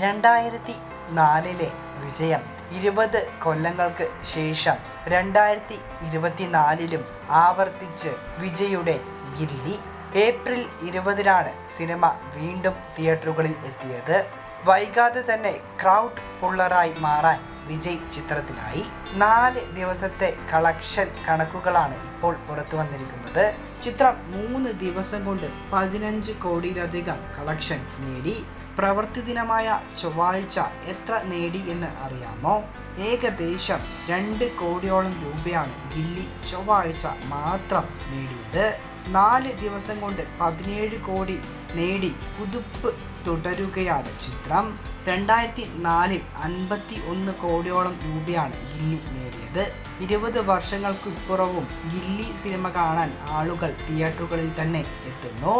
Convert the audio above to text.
രണ്ടായിരത്തി നാലിലെ വിജയം ഇരുപത് കൊല്ലങ്ങൾക്ക് ശേഷം രണ്ടായിരത്തി ഇരുപത്തിനാലിലും ആവർത്തിച്ച് വിജയുടെ ഗില്ലി. ഏപ്രിൽ ഇരുപതിനാണ് സിനിമ വീണ്ടും തിയേറ്ററുകളിൽ എത്തിയത്. വൈകാതെ തന്നെ ക്രൗഡ് പുള്ളറായി മാറാൻ വിജയ് ചിത്രത്തിനായി. നാല് ദിവസത്തെ കളക്ഷൻ കണക്കുകളാണ് ഇപ്പോൾ പുറത്തു വന്നിരിക്കുന്നത്. ചിത്രം മൂന്ന് ദിവസം കൊണ്ട് പതിനഞ്ച് കോടിയിലധികം കളക്ഷൻ നേടി. പ്രവൃത്തി ദിനമായ ചൊവ്വാഴ്ച എത്ര നേടി എന്ന് അറിയാമോ? ഏകദേശം രണ്ട് കോടിയോളം രൂപയാണ് ഗില്ലി ചൊവ്വാഴ്ച മാത്രം നേടിയത്. നാല് ദിവസം കൊണ്ട് പതിനേഴ് കോടി നേടി പുതുപ്പ് തുടരുകയാണ് ചിത്രം. രണ്ടായിരത്തി നാലിൽ അൻപത്തി ഒന്ന് കോടിയോളം രൂപയാണ് ഗില്ലി നേടിയത്. ഇരുപത് വർഷങ്ങൾക്കിപ്പുറവും ഗില്ലി സിനിമ കാണാൻ ആളുകൾ തിയേറ്ററുകളിൽ തന്നെ എത്തുന്നു.